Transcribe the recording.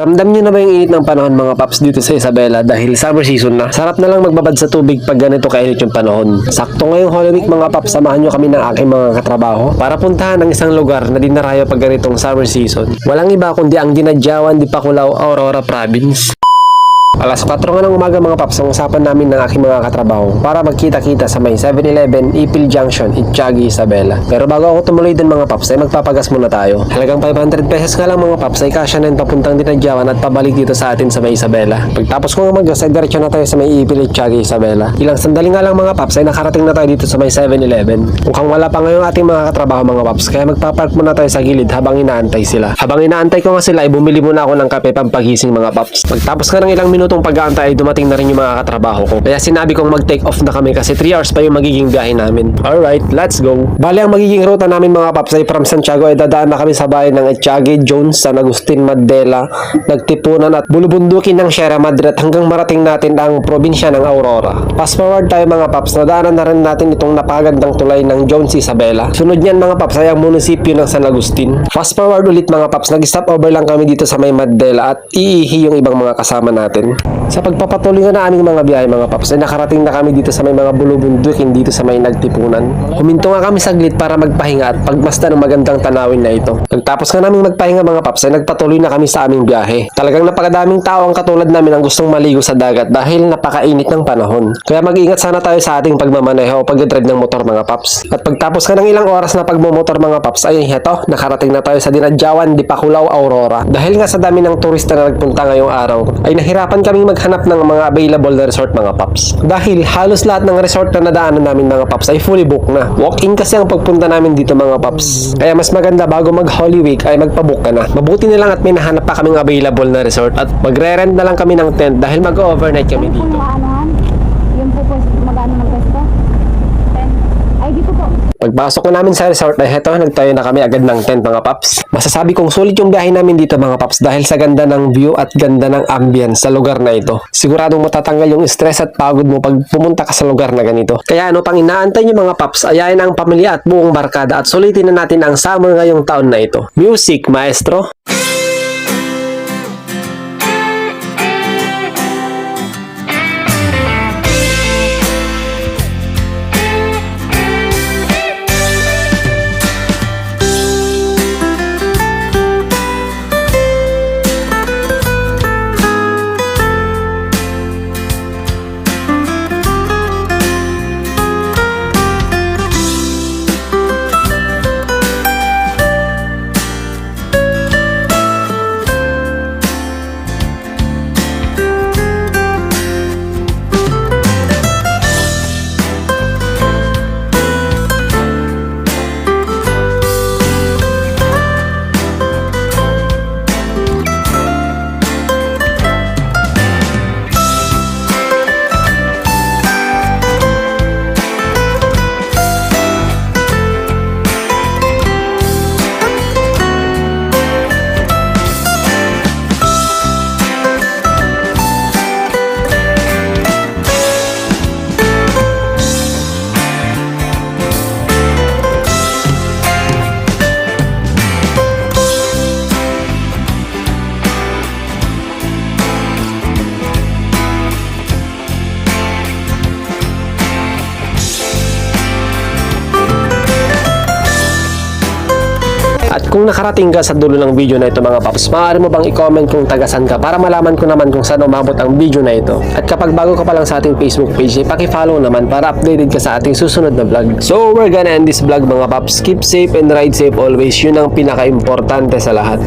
Ramdam nyo na ba yung init ng panahon mga paps dito sa Isabela dahil summer season na? Sarap na lang magbabad sa tubig pag ganito kainit yung panahon. Sakto ngayong Holy Week mga paps, samahan nyo kami ng aking mga katrabaho para puntahan ang isang lugar na dinarayo pag ganitong summer season. Walang iba kundi ang Dinadjawan di Pakulao, Aurora Province. Alas 4 nga ng umaga mga paps ang usapan namin ng aking mga katrabaho para magkita-kita sa may 7-Eleven, Ipil Junction, Itchagi, Isabela. Pero bago ako tumuloy din mga paps ay magpapagas muna tayo. Halagang 500 pesos nga lang mga paps ay kasya na papuntang Dinadjawan at pabalik dito sa atin sa may Isabela. Pagtapos ko nga maggas ay diretso na tayo sa may Ipil, Itchagi, Isabela. Ilang sandali nga lang mga paps ay nakarating na tayo dito sa may 7-Eleven. Mukhang wala pa ngayon ating mga katrabaho mga paps kaya magpapark muna tayo sa gilid habang inaantay sila. Habang inaantay ko nga sila ay bumili muna ako ng kape pampagising mga paps. Pagtapos nga ng ilang minutong pag-aantay ay dumating na rin yung mga katrabaho ko. Kaya sinabi kong mag-take off na kami kasi 3 hours pa yung magiging biyahe namin. Alright, let's go. Bali ang magiging ruta namin mga paps ay from Santiago ay dadaan na kami sa bayan ng Etiague, Jones, San Agustin, Mandela, Nagtipunan at bulubundukin ng Sierra Madre hanggang marating natin ang probinsya ng Aurora. Fast forward tayo mga paps, nadaanan na rin natin itong napagandang tulay ng Jones, Isabela. Sunod niyan mga paps ay ang munisipyo ng San Agustin. Fast forward ulit mga paps, nag-stop over lang kami dito sa may Mandela at iihi yung ibang mga kasama natin. Sa pagpapatuloy na aming mga biyahe mga paps ay nakarating na kami dito sa may mga bulubundukin dito sa may nagtipunan. Huminto nga kami saglit para magpahinga at pagmasdan ng magandang tanawin na ito. Pagtapos nga naming magpahinga mga paps ay nagpatuloy na kami sa aming biyahe. Talagang napakadaming tao ang katulad namin ang gustong maligo sa dagat dahil napakainit ng panahon. Kaya mag-ingat sana tayo sa ating pagmamaneho o pag-drive ng motor mga paps. At pagtapos ka ng ilang oras na pagmumotor mga paps ay heto, nakarating na tayo sa Dinadjawan, Dipakulaw, Aurora. Dahil nga sa dami ng turista na nagpunta ngayong araw, ay nahirapan kaming maghanap ng mga available na resort mga paps. Dahil halos lahat ng resort na nadaanan namin mga paps ay fully booked na. Walk-in kasi ang pagpunta namin dito mga paps. Kaya mas maganda bago mag Holy Week ay magpabook ka na. Mabuti na lang at may nahanap pa kaming available na resort at magre-rent na lang kami ng tent dahil mag-overnight kami dito. yung po po magano. Ay, dito po. Pagpasok ko namin sa resort ay heto, nagtayo na kami agad ng tent mga paps. Masasabi kong sulit yung biyahe namin dito mga paps dahil sa ganda ng view at ganda ng ambience sa lugar na ito. Siguradong matatanggal yung stress at pagod mo pag pumunta ka sa lugar na ganito. Kaya ano pang inaantay nyo mga paps, ayayin ang pamilya at buong barkada at sulitin na natin ang summer ngayong taon na ito. Music, maestro! At kung nakarating ka sa dulo ng video na ito mga paps, maaari mo bang i-comment kung tagasan ka para malaman ko naman kung saan umabot ang video na ito. At kapag bago ka pa lang sa ating Facebook page, ay paki-follow naman para updated ka sa ating susunod na vlog. So we're gonna end this vlog mga paps. Keep safe and ride safe always. Yun ang pinaka-importante sa lahat.